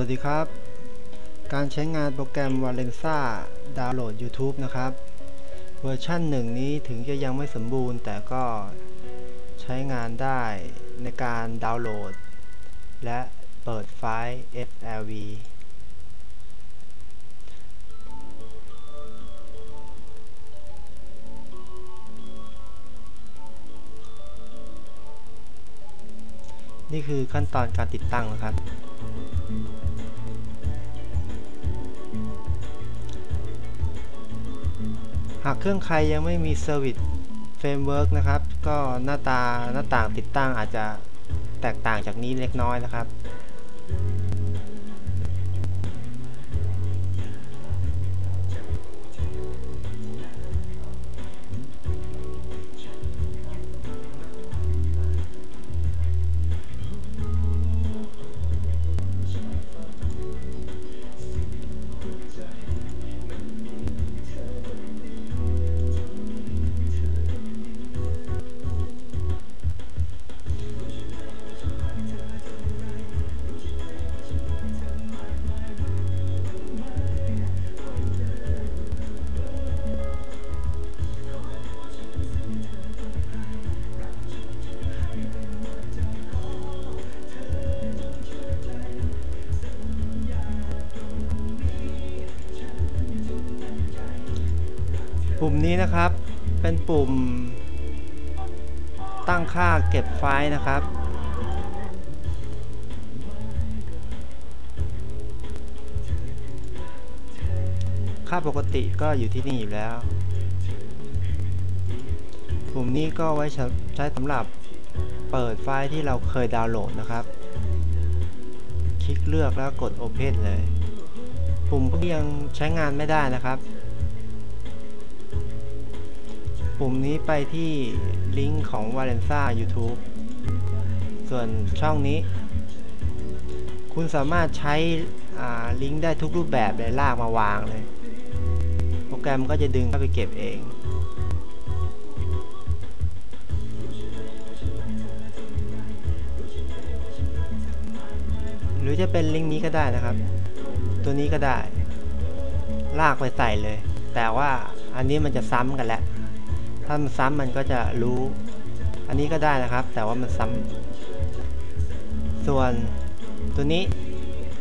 วัสดีครับ การใช้งานโปรแกรม Valenza ดาวน์โหลด YouTube นะครับ เวอร์ชันหนึ่งนี้ถึงจะยังไม่สมบูรณ์ แต่ก็ใช้งานได้ในการดาวน์โหลด และเปิดไฟล์ FLV นี่คือขั้นตอนการติดตั้งนะครับ หากเครื่องใครยังไม่มี Service Framework นะครับ ก็หน้าตาหน้าต่างติดตั้งอาจจะแตกต่างจากนี้เล็กน้อยนะครับ ปุ่มนี้นะครับ เป็นปุ่ม ตั้งค่าเก็บไฟล์นะครับ ค่าปกติก็อยู่ที่นี่อยู่แล้ว ปุ่มนี้ก็ไว้ใช้สำหรับเปิดไฟล์ที่เราเคยดาวน์โหลดนะครับ คลิกเลือกแล้วกด Open เลย ปุ่มก็ยังใช้งานไม่ได้นะครับ ปุ่มนี้ไปที่ลิงก์ของ Valenza YouTube ส่วนช่องนี้ คุณสามารถใช้ลิงก์ได้ทุกรูปแบบเลยลากมาวางเลย โปรแกรมก็จะดึงเข้าไปเก็บเองหรือจะเป็นลิงก์นี้ก็ได้นะครับ ตัวนี้ก็ได้ ลากไปใส่เลย แต่ว่าอันนี้มันจะซ้ำกันแล้ว ถ้ามันซ้ำมันก็จะรู้ อันนี้ก็ได้นะครับ แต่ว่ามันซ้ำส่วนตัวนี้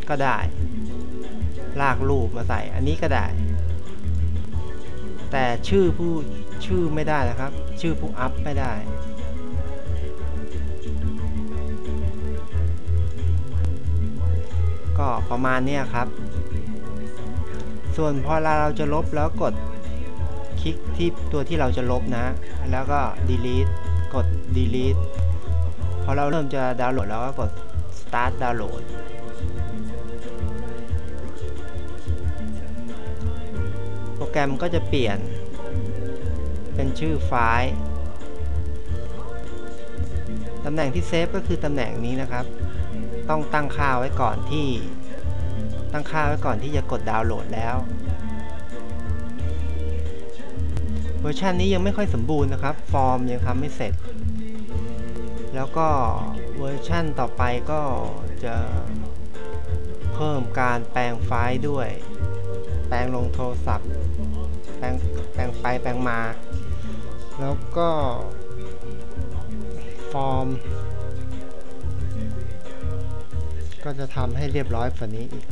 ก็ได้ ลากรูปมาใส่ อันนี้ก็ได้ แต่ชื่อผู้ชื่อไม่ได้นะครับ ชื่อผู้อัพไม่ได้ ก็ประมาณนี้ครับ ส่วนพอเราจะลบแล้วกด คลิกที่ตัวที่เราจะลบนะ แล้วก็ delete กด delete พอเราเริ่มจะดาวน์โหลดแล้วก็กด start download โปรแกรมก็จะเปลี่ยน เป็นชื่อไฟล์ตำแหน่งที่เซฟก็คือตำแหน่งนี้นะครับ ต้องตั้งค่าไว้ก่อนที่ ตั้งค่าไว้ก่อนที่จะกดดาวน์โหลดแล้ว วอร์ชันนี้ยังไม่ค่อยสมบูรณ์นะครับ ฟอร์มยังทำไม่เสร็จ แล้วก็เวอร์ชันต่อไปก็จะเพิ่มการแปลงไฟล์ด้วย แปลงลงโทรศัพท์ แปลงแปลงไปแปลงมา แล้วก็ฟอร์ม ก็จะทำให้เรียบร้อยกว่านี้อีก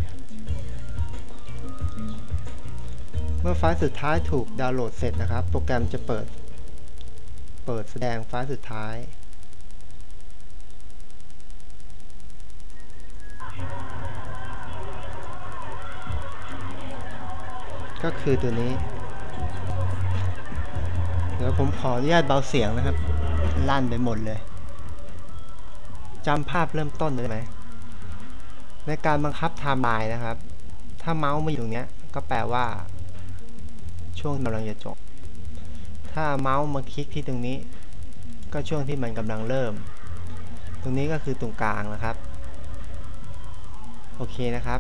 เมื่อไฟล์สุดท้ายถูกดาวน์โหลดเสร็จนะครับ โปรแกรมจะเปิด เปิดแสดงไฟล์สุดท้ายก็คือตัวนี้ เดี๋ยวผมขออนุญาตเบาเสียงนะครับ ลั่นไปหมดเลย จำภาพเริ่มต้นได้ไหม ในการบังคับไทม์ไลน์นะครับ ถ้าเมาส์มาอยู่ตรงนี้ก็แปลว่า ช่วงกำลังจะจบ ถ้าเมาส์มาคลิกที่ตรงนี้ ก็ช่วงที่มันกำลังเริ่ม ตรงนี้ก็คือตรงกลางนะครับ โอเคนะครับ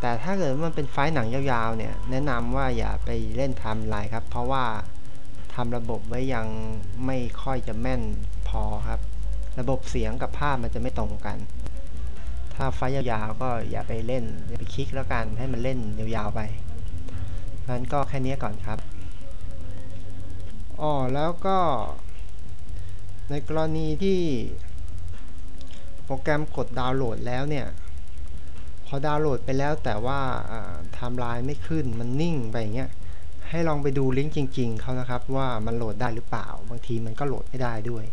แต่ถ้าเกิดมันเป็นไฟล์หนังยาวๆเนี่ย แนะนำว่าอย่าไปเล่นไทม์ไลน์ครับ เพราะว่าทำระบบไว้ยังไม่ค่อยจะแม่นพอครับ ระบบเสียงกับภาพมันจะไม่ตรงกันถถ้าไฟล์ยาวๆก็อย่าไปเล่นอย่าไปคลิกแล้วกันให้มันเล่นยาวๆไป งั้นก็แค่นี้ก่อนครับอ๋อแล้วก็ ในกรณีที่โปรแกรมกดดาวน์โหลดแล้วเนี่ย พอดาวน์โหลดไปแล้วแต่ว่าไทม์ไลน์ไม่ขึ้นมันนิ่งไปอย่างเงี้ยให้ลองไปดูลิงก์จริง ๆเขานะครับ ว่ามันโหลดได้หรือเปล่า บางทีมันก็โหลดไม่ได้ด้วย